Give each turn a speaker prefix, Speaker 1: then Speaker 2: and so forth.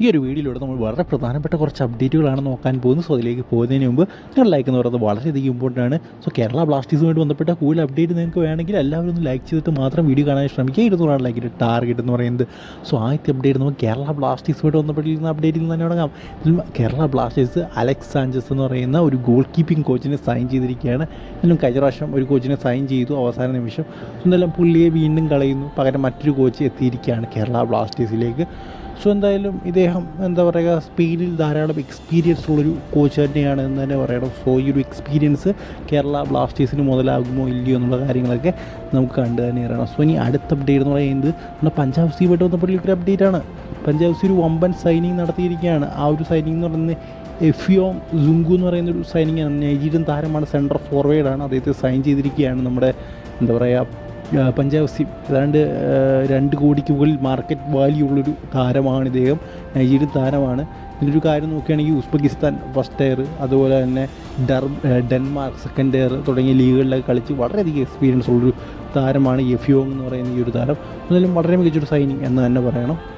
Speaker 1: ഈ ഒരു വീഡിയോയിലൂടെ നമ്മൾ വളരെ പ്രധാനപ്പെട്ട കുറച്ച് അപ്ഡേറ്റുകളാണ് നോക്കാൻ പോകുന്നത്. സോ അതിലേക്ക് പോകുന്നതിന് മുമ്പ് നിങ്ങൾ ലൈക്ക് എന്ന് പറയുന്നത് വളരെയധികം ഇമ്പോർട്ടന്റ് ആണ്. സോ കേരള ബ്ലാസ്റ്റേഴ്സുമായിട്ട് ബന്ധപ്പെട്ട കൂടുതൽ അപ്ഡേറ്റ് നിങ്ങൾക്ക് വേണമെങ്കിൽ എല്ലാവരും ഒന്ന് ലൈക്ക് ചെയ്തിട്ട് മാത്രം വീഡിയോ കാണാൻ ശ്രമിക്കുക. ഇരുന്നൂറാണ് ലൈക്കിന്റെ ടാർഗറ്റ് എന്ന് പറയുന്നത്. സോ ആദ്യത്തെ അപ്ഡേറ്റ് നമുക്ക് കേരള ബ്ലാസ്റ്റേഴ്സുമായിട്ട് ബന്ധപ്പെട്ടിരിക്കുന്ന അപ്ഡേറ്റിൽ തന്നെ തുടങ്ങാം. കേരള ബ്ലാസ്റ്റേഴ്സ് അലക്സ് സാഞ്ചസ് എന്ന് പറയുന്ന ഒരു ഗോൾ കീപ്പിംഗ് കോച്ചിനെ സൈൻ ചെയ്തിരിക്കുകയാണ്. എന്നും കഴിഞ്ഞ പ്രാവശ്യം ഒരു കോച്ചിനെ സൈൻ ചെയ്തു അവസാന നിമിഷം. എന്തായാലും പുള്ളിയെ വീണ്ടും കളയുന്നു. പകരം മറ്റൊരു കോച്ച് എത്തിയിരിക്കുകയാണ് കേരള ബ്ലാസ്റ്റേഴ്സിലേക്ക് സോ എന്തായാലും ഇദ്ദേഹം എന്താ പറയുക സ്പെയിനിൽ ധാരാളം എക്സ്പീരിയൻസ് ഉള്ളൊരു കോച്ച് തന്നെയാണ് എന്ന് തന്നെ പറയണം. സോ ഈ ഒരു എക്സ്പീരിയൻസ് കേരള ബ്ലാസ്റ്റേഴ്സിന് മുതലാകുമോ ഇല്ലയോ എന്നുള്ള കാര്യങ്ങളൊക്കെ നമുക്ക് കണ്ടു തന്നെ അറിയണം. സോ ഇനി അടുത്ത അപ്ഡേറ്റ് എന്ന് പറയുന്നത് നമ്മുടെ പഞ്ചാബ് സിയുമായിട്ട് ബന്ധപ്പെട്ടുള്ള ഒരു അപ്ഡേറ്റ് ആണ്. പഞ്ചാബ് സി ഒരു വമ്പൻ സൈനിങ് നടത്തിയിരിക്കുകയാണ്. ആ ഒരു സൈനിങ് എന്ന് പറയുന്നത് എഫിയോം സുങ്കു എന്ന് പറയുന്ന ഒരു സൈനിങ് നൈജീരിയൻ താരമാണ് സെൻട്രൽ ഫോർവേഡാണ് അദ്ദേഹത്തെ സൈൻ ചെയ്തിരിക്കുകയാണ് നമ്മുടെ എന്താ പറയുക പഞ്ചാബ് ഏതാണ്ട് രണ്ട് കോടിക്ക് മുകളിൽ മാർക്കറ്റ് വാല്യൂ ഉള്ളൊരു താരമാണ് ഇദ്ദേഹം. നൈജീരിയൻ താരമാണ്. ഇതിലൊരു കാര്യം നോക്കുകയാണെങ്കിൽ ഉസ്ബെക്കിസ്ഥാൻ ഫസ്റ്റ് ടയർ അതുപോലെ തന്നെ ഡർ ഡെൻമാർക്ക് സെക്കൻഡ് ടയർ തുടങ്ങിയ ലീഗുകളിലൊക്കെ കളിച്ച് വളരെയധികം എക്സ്പീരിയൻസ് ഉള്ളൊരു താരമാണ് എഫിയോങ് എന്ന് പറയുന്ന ഈ ഒരു താരം. എന്നാലും വളരെ മികച്ചൊരു സൈനിങ് എന്ന് തന്നെ പറയണം.